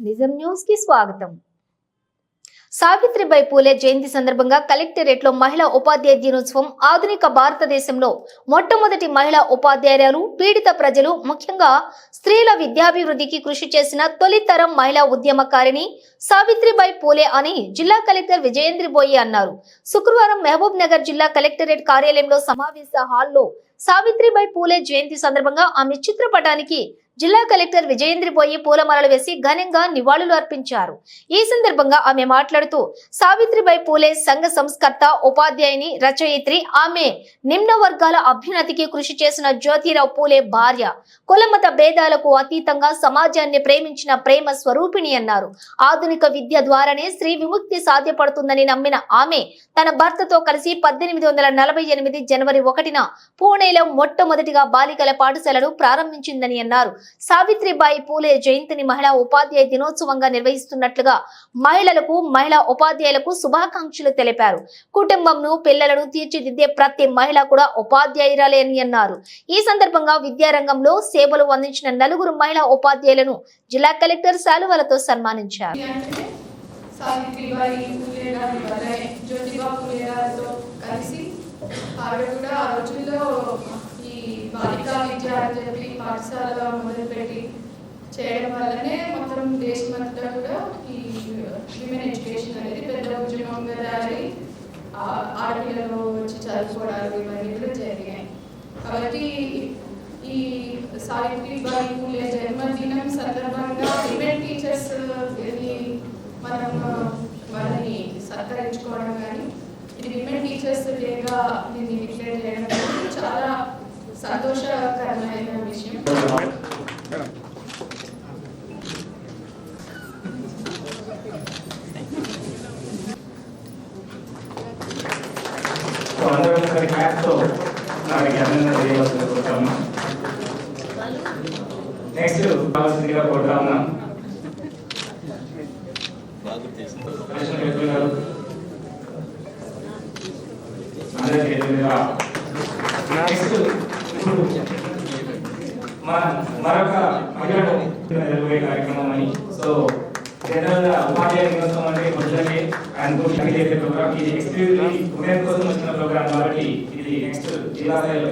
నిజం న్యూస్కి స్వాగతం. సావిత్రిబాయి పూలే జయంతి సందర్భంగా కలెక్టరేట్లో మహిళా ఉపాధ్యాయ దినోత్సవం ఆధునిక భారతదేశంలో మొట్టమొదటి మహిళా ఉపాధ్యాయులు పీడిత ప్రజలు ముఖ్యంగా స్త్రీల విద్యాభివృద్ధికి కృషి చేసిన తొలితరం మహిళా ఉద్యమకారిణి సావిత్రిబాయి పూలే అని జిల్లా కలెక్టర్ విజయేంద్ర బోయి అన్నారు. శుక్రవారం మహబూబ్ నగర్ జిల్లా కలెక్టరేట్ కార్యాలయంలో సమావేశ హాల్లో సావిత్రిబాయి పూలే జయంతి సందర్భంగా ఆమె చిత్రపటానికి జిల్లా కలెక్టర్ విజయేంద్రి పోయి పూలమాలలు వేసి ఘనంగా నివాళులు అర్పించారు. ఈ సందర్భంగా ఆమె మాట్లాడుతూ సావిత్రిబాయి పూలే సంఘ సంస్కర్త ఉపాధ్యాయుని రచయిత్రి ఆమె నిమ్న వర్గాల అభ్యున్నతికి కృషి చేసిన జ్యోతిరావు పూలే భార్య. కులమత భేదాలకు అతీతంగా సమాజాన్ని ప్రేమించిన ప్రేమ స్వరూపిణి అన్నారు. ఆధునిక విద్య ద్వారానే స్త్రీ విముక్తి సాధ్యపడుతుందని నమ్మిన ఆమె తన భర్తతో కలిసి పద్దెనిమిది వందల నలభై ఎనిమిది జనవరి ఒకటిన ముంబైలో మొట్టమొదటిగా బాలికల పాఠశాలను ప్రారంభించిందని అన్నారు. సావిత్రిబాయి పూలే జయంతిని మహిళా ఉపాధ్యాయ దినోత్సవంగా నిర్వహిస్తున్నట్లుగా మహిళలకు మహిళా ఉపాధ్యాయులకు శుభాకాంక్షలు తెలిపారు. కుటుంబంను పిల్లలను తీర్చిదిద్దే ప్రతి మహిళ కూడా ఉపాధ్యాయురాలే అని అన్నారు. ఈ సందర్భంగా విద్యారంగంలో సేవలు అందించిన నలుగురు మహిళా ఉపాధ్యాయులను జిల్లా కలెక్టర్ శాలువలతో సన్మానించారు. సావిత్రిబాయి పూలే గారి వలె జ్యోతిబా పూలే గారితో కలిసి ఆవిడ కూడా ఆ రోజుల్లో బాలికా విద్య అని చెప్పి పాఠశాల మొదలుపెట్టి చేయడం వల్లనే మొత్తం దేశమంతా కూడా ఈ హ్యూమన్ ఎడ్యుకేషన్ అనేది పెద్ద ఉద్యమంగా తయారై ఆడపిల్లలు వచ్చి చదువుకోవడాలు ఇవన్నీ కూడా జరిగాయి. కాబట్టి ఈ సావిత్రిబాయి పూలే జన్మదినం సందర్భంగా విమెన్ టీచర్స్ మనం వాళ్ళని సత్కరించుకోవడం కానీ ఇది విమెన్ టీచర్స్ డేగా దీన్ని డిక్లేర్ చేయడం తెలియవలసిన కోరుతాము నెక్స్ట్ కావాల్సిందిగా కోరుతా ఉన్నాం కృష్ణ రెడ్డి గారు అందరికీ ఎదురుగా నెక్స్ట్ ఇప్పుడు మన మరొక మహిళలు జరగబోయే కార్యక్రమం అని సో జనరల్ గా ఉపాధ్యాయ దినోత్సవం అంటే పొద్దున్నే ఆయన కూర్చొని చేసే ప్రోగ్రామ్ ఇది ఎక్స్క్లూజివ్లీ ఉమెన్ కోసం వచ్చిన ప్రోగ్రామ్ కాబట్టి ఇది నెక్స్ట్ జిల్లా స్థాయిలో